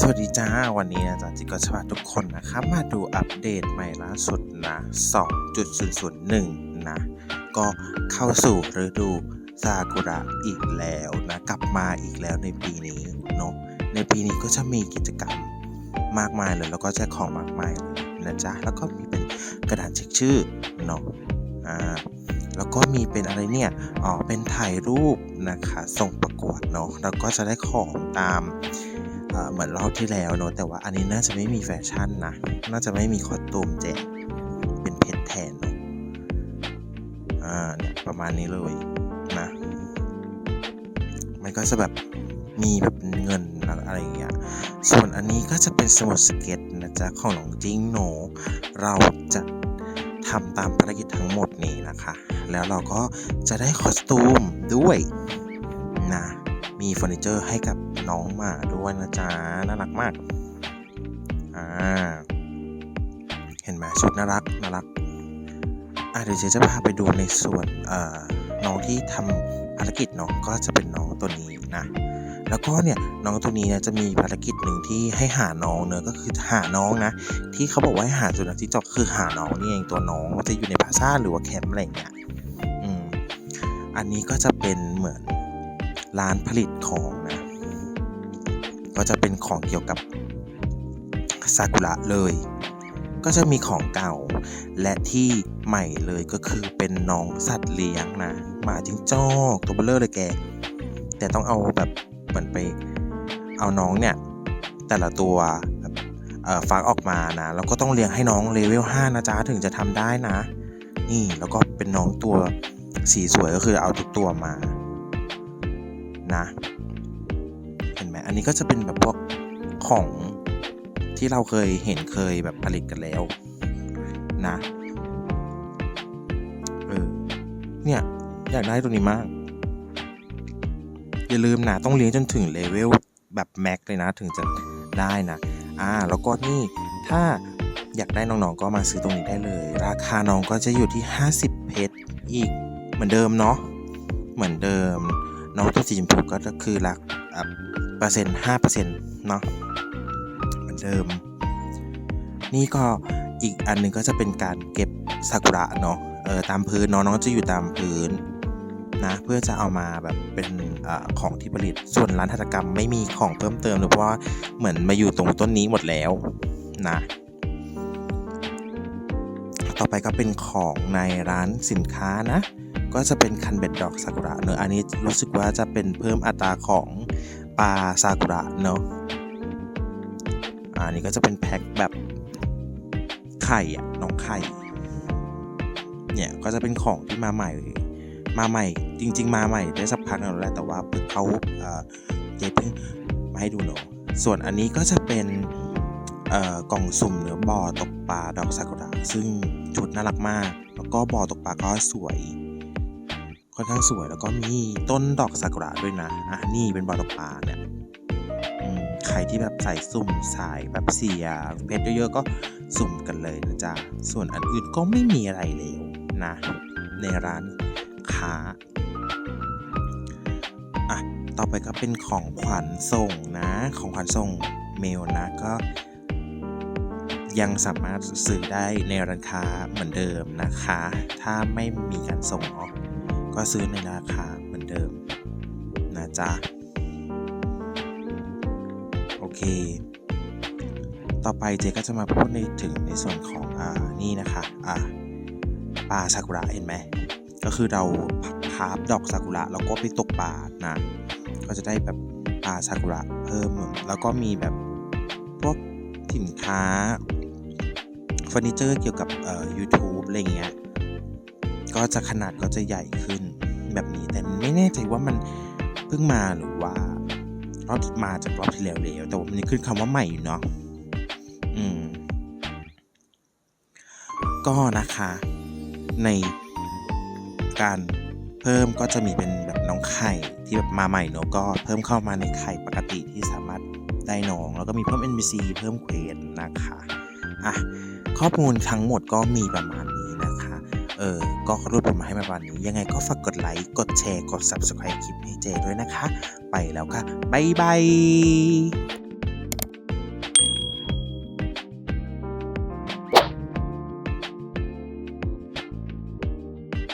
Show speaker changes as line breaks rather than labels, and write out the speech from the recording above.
สวัสดีจ้า วันนี้นะจ๊ะจิกก็ชวาทุกคนนะครับ มาดูอัปเดตใหม่ล่าสุดนะ 2.001 นะ ก็เข้าสู่ฤดูซากุระอีกแล้วนะ กลับมาอีกแล้วในปีนี้เนาะในปีนี้ก็จะมีกิจกรรมมากมายเลย แล้วก็แจกของมากมายเลยนะจ๊ะ แล้วก็มีเป็นกระดาษเช็คชื่อเนาะอ่าแล้วก็มีเป็นอะไรเนี่ย อ๋อ เป็นถ่ายรูปนะคะ ส่งประกวดเนาะ แล้วก็จะได้ของตาม เหมือนรอบที่แล้วเนอะแต่ว่าอันนี้น่าจะไม่มีแฟชั่นนะ น่าจะไม่มีคอสตูมแจกเป็นเพชรแทนเนอะอ่าเนี่ยประมาณนี้เลยนะมันก็จะแบบมีแบบเงินอะไรอย่างเงี้ย ส่วนอันนี้ก็จะเป็นสมุดสเก็ตนะจ๊ะของน้องจิงโหนเราจะทำตามภารกิจทั้งหมดนี้นะคะ แล้วเราก็จะได้คอสตูมด้วยนะ มีเฟอร์นิเจอร์ให้กับ น้องหมาด้วยนะจ๊ะน่ารักมากอ่าเห็นไหมชุดน่ารักน่ารักอะเดี๋ยวเจจะพาไปดูในส่วนเอ่อน้องที่ทำภารกิจเนาะก็จะเป็นน้องตัวนี้นะแล้วก็เนี่ยน้องตัวนี้นี่ยจะมีภารกิจหนึ่งที่ให้หาน้องเนอะก็คือหาน้องนะ ที่เขาบอกว่าให้หาสุนัขที่จอกคือหาน้องนี่เองตัวน้องว่าจะอยู่ในพาซ่าหรือว่าแคมป์อะไรเงี้ยอืมอันนี้ก็จะเป็นเหมือนร้านผลิตของนะ ก็จะเป็นของเกี่ยวกับซากุระเลย ก็จะมีของเก่า และที่ใหม่เลยก็คือเป็นน้องสัตว์เลี้ยงนะหมาจิ้งจอกตัวเบลเลอร์เลยแก แต่ต้องเอาแบบเหมือนไปเอาน้องเนี่ย แต่ละตัวเอ่อฟักออกมานะแล้วก็ต้องเลี้ยงให้น้องเลเวล5นะจ๊ะถึงจะทำได้นะ นี่แล้วก็เป็นน้องตัวสีสวยก็คือเอาทุกตัวมานะ นไหมอันนี้ก็จะเป็นแบบพวกของที่เราเคยเห็นเคยแบบผลิตกันแล้วนะเออเนี่ย อยากได้ตัวนี้มาก อย่าลืมนะ ต้องเลี้ยงจนถึงเลเวลแบบแม็กเลยนะ ถึงจะได้นะ อ่า แล้วก็นี่ถ้าอยากได้น้องๆก็มาซื้อตรงนี้ได้เลย ราคาน้องก็จะอยู่ที่ 50 เพชรอีกเหมือนเดิมเนาะเหมือนเดิม น้องตัวสีชมพูก็คือหลัก ปอร์เซ็นต์ห้าเปอร์เซ็นต์เนาะเหมือนเดิม นี่ก็อีกอันหนึงก็จะเป็นการเก็บซากุระเนาะเออตามพื้นเนาะน้องจะอยู่ตามพื้นนะเพื่อจะเอามาแบบเป็นอของที่ผลิตส่วนร้านหัตถกรรมไม่มีของเพิ่มเติมเลยเพราะว่าเหมือนมาอยู่ตรงต้นนี้หมดแล้วนะต่อไปก็เป็นของในร้านสินค้านะ ก็จะเป็นคันเบ็ดดอกซากุระเนอะอันนี้รู้สึกว่าจะเป็นเพิ่มอัตราของ ปลาซากุระเนอะอันนี้ก็จะเป็นแพ็คแบบไข่อะน้องไข่ เนี่ยก็จะเป็นของที่มาใหม่ มาใหม่ จริง ๆ มาใหม่ได้สักพักแล้วแหละแต่ว่าเพิ่งเขาเอ่อเจ๊เพิ่งมาให้ดูเนาะส่วนอันนี้ก็จะเป็นเอ่อกล่องสุ่มหรือบ่อตกปลาดอกซากุระซึ่งชุดน่ารักมาก แล้วก็บ่อตกปลาก็สวย อนข้างสวยแล้วก็มีต้นดอกซากุระด้วยนะ อะนี่เป็นบ่อกปลาเนี่ยใครที่แบบใส่สุ่มสายแบบเสียเพชรเยอะๆก็สุ่มกันเลยนะจ๊ะ ส่วนอันอื่นก็ไม่มีอะไรแล้วนะ ในร้านค้าอะต่อไปก็เป็นของขวัญส่งนะ ของขวัญส่งเมลนะก็ยังสามารถซื้อได้ในร้านค้าเหมือนเดิมนะคะ ถ้าไม่มีการส่งเนาะ ก็ซื้อในราคาเหมือนเดิมนะจ๊ะ โอเค ต่อไปเจก็จะมาพูดในถึงในส่วนของอ่านี่นะคะอ่าปลาซากุระเห็นไหมก็คือเราพาบดอกซากุระแล้วก็ไปตกปลานะก็จะได้แบบปลาซากุระเพิ่มแล้วก็มีแบบพวกสินค้าเฟอร์นิเจอร์เกี่ยวกับเอ่อ YouTube อะไรเงี้ยก็จะขนาดก็จะใหญ่ขึ้น แบบนี้ แต่ไม่แน่ใจว่ามันเพิ่งมาหรือว่ารอบมาจากรอบที่แล้วแล้วแต่ว่ามันขึ้นคำว่าใหม่อยู่เนาะอืม ก็นะคะ ในการเพิ่มก็จะมีเป็นแบบน้องไข่ที่แบบมาใหม่เนอะก็เพิ่มเข้ามาในไข่ปกติที่สามารถได้น้อง แล้วก็มีเพิ่ม NPC เพิ่มเควสนะคะอะข้อมูลทั้งหมดก็มีประมาณ เออก็รวบรวมมาให้มาณนี้ ยังไงก็ฝากกดไลค์กดแชร์กด Subscribe คลิปให้เจด้วยนะคะ ไปแล้วค่ะ บ๊ายบาย